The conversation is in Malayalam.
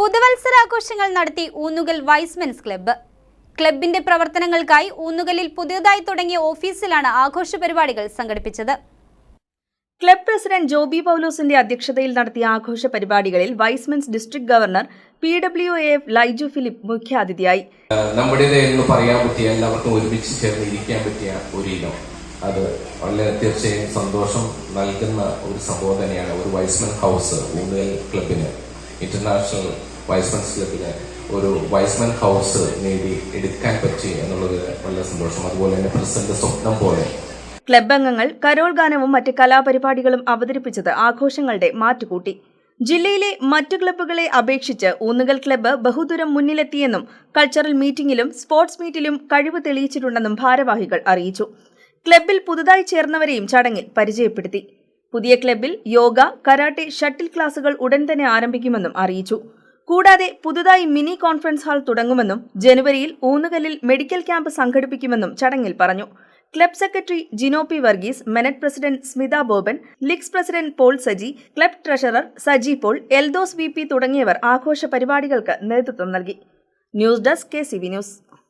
പുതുവത്സരാഘോഷങ്ങൾ നടത്തി ഊന്നുകൽ വൈസ്മെൻസ് ക്ലബ്ബ്. ക്ലബിന്റെ പ്രവർത്തനങ്ങൾക്കായി ഊന്നുകലിൽ പുതിയതായി തുടങ്ങിയ ഓഫീസിലാണ് ആഘോഷ പരിപാടികൾ സംഘടിപ്പിച്ചത്. ക്ലബ് പ്രസിഡന്റ് ജോബി പൗലോസിന്റെ അധ്യക്ഷതയിൽ നടത്തിയ ആഘോഷ പരിപാടികളിൽ Y's Men's district governor P W A F Laiju Philip മുഖ്യാതിഥിയായി. നമ്മുടേത് എന്ന് പറയാൻ പറ്റിയ എല്ലാവർക്കും ഒരുമിച്ച് ചേർന്ന് ഇരിക്കാൻ പറ്റിയ ഒരു ഇനം. അത് വളരെ തീർച്ചയായും സന്തോഷം നൽകുന്ന ഒരു സംഭവം തന്നെയാണ് ഒരു വൈസ്മെൻ ഹൗസ് ഊന്നുകൽ ക്ലബിന് ഇന്റർനാഷണൽ വൈസ്മൻസ് ക്ലബിന് ഒരു വൈസ്മാൻ ഹൗസ് നേടി എടുക്കാൻ പറ്റി എന്നുള്ളത് വളരെ സന്തോഷം. അതുപോലെ തന്നെ പ്രസിഡന്റ് സ്വപ്നം പോലെ. ക്ലബ് അംഗങ്ങൾ കരോൾ ഗാനവും മറ്റ് കലാപരിപാടികളും അവതരിപ്പിച്ചത് ആഘോഷങ്ങളുടെ മാറ്റുകൂട്ടി. ജില്ലയിലെ മറ്റു ക്ലബ്ബുകളെ അപേക്ഷിച്ച് ഊന്നുകൽ ക്ലബ്ബ് ബഹുദൂരം മുന്നിലെത്തിയെന്നും കൾച്ചറൽ മീറ്റിംഗിലും സ്പോർട്സ് മീറ്റിലും കഴിവ് തെളിയിച്ചിട്ടുണ്ടെന്നും ഭാരവാഹികൾ അറിയിച്ചു. ക്ലബ്ബിൽ പുതുതായി ചേർന്നവരെയും ചടങ്ങിൽ പരിചയപ്പെടുത്തി. പുതിയ ക്ലബിൽ യോഗ കരാട്ടെ ഷട്ടിൽ ക്ലാസുകൾ ഉടൻ തന്നെ ആരംഭിക്കുമെന്നും അറിയിച്ചു. കൂടാതെ പുതുതായി മിനി കോൺഫറൻസ് ഹാൾ തുടങ്ങുമെന്നും ജനുവരിയിൽ ഊന്നുകല്ലിൽ മെഡിക്കൽ ക്യാമ്പ് സംഘടിപ്പിക്കുമെന്നും ചടങ്ങിൽ പറഞ്ഞു. Club secretary Jino P Varghese Menette president Smitha Boban licks president Paul Saji club treasurer Saji Paul Eldhose V തുടങ്ങിയവർ ആഘോഷ പരിപാടികൾക്ക് നേതൃത്വം നൽകി. News desk K news.